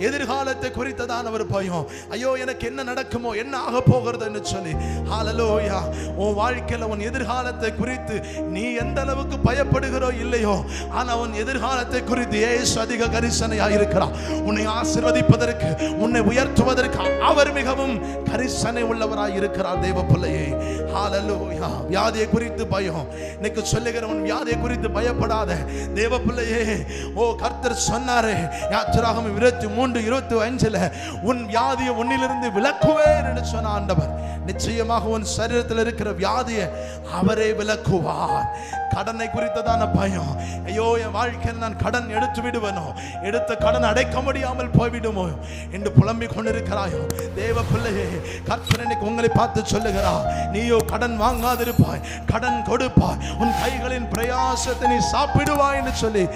எதிர்காலத்தை குறித்ததான ஒரு பயம். ஐயோ எனக்கு என்ன நடக்குமோ என்ன ஆக போகிறதுன்னு சொல்லி. ஹாலலோயா உன் வாழ்க்கையில் உன் எதிர்காலத்தை குறித்து நீ எந்த அளவுக்கு பயப்படுகிறோ இல்லையோ ஆனால் உன் எதிர்காலத்தை குறித்து ஏசு அதிக கரிசனையாக இருக்கிறான் உன்னை ஆசிர்வதிப்பதற்கு உன்னை உயர்த்துவதற்கு அவர் மிகவும் கரிசனை உள்ளவராய் இருக்கிறார் தேவ பிள்ளையே வியாதியை குறித்து பயம். இன்னைக்கு சொல்லுகிற உன் வியாதியை குறித்து பயப்படாத. தேவ பிள்ளையே ஓ கர்த்தர் சொன்னாரே யாத்திராகம் இருபத்தி மூன்று இருபத்தி அஞ்சுல உன் வியாதியை உன்னிலிருந்து விளக்குவேன் என்று சொன்ன ஆண்டவர். நிச்சயமாக உன் சரீரத்தில் இருக்கிற வியாதியை அவரே விலக்குவார். கடனை குறித்ததான பயம். ஐயோ என் வாழ்க்கையில் நான் கடன் எடுத்து விடுவனோ? எடுத்த கடன் அடைக்க முடியாமல் போய்விடுமோ? என்று புலம்பிக் கொண்டிருக்கிறாயோ? தேவ பிள்ளையே கற்பனைக்கு உங்களை பார்த்து சொல்லுகிறா நீயோ கடன் வாங்காதிருப்பாய் கடன் கொடுப்பாய். உன் கைகளின் பிரயாசத்தை நீ சாப்பிடுவாய் என்று சொல்லி